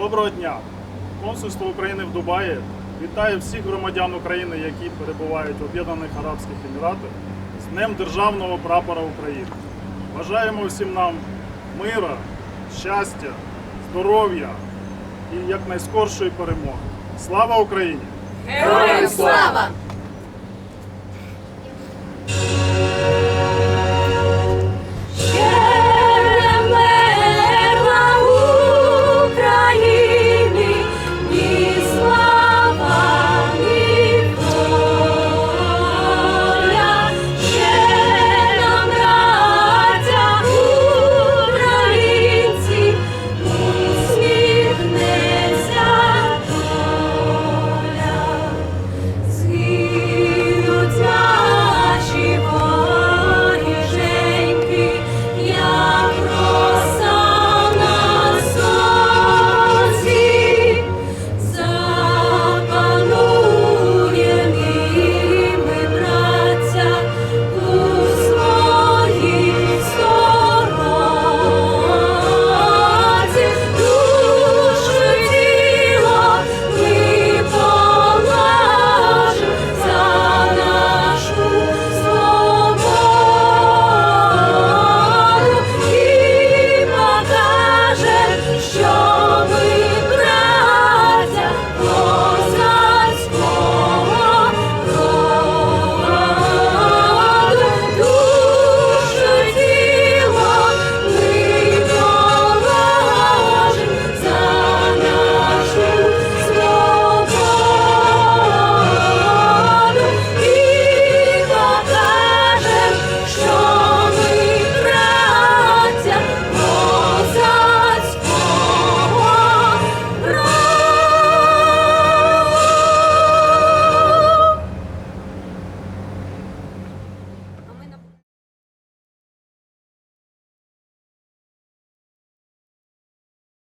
Доброго дня! Консульство України в Дубаї вітає всіх громадян України, які перебувають в Об'єднаних Арабських Еміратах з Днем Державного прапора України. Бажаємо всім нам мира, щастя, здоров'я і якнайскоршої перемоги. Слава Україні! Героям слава!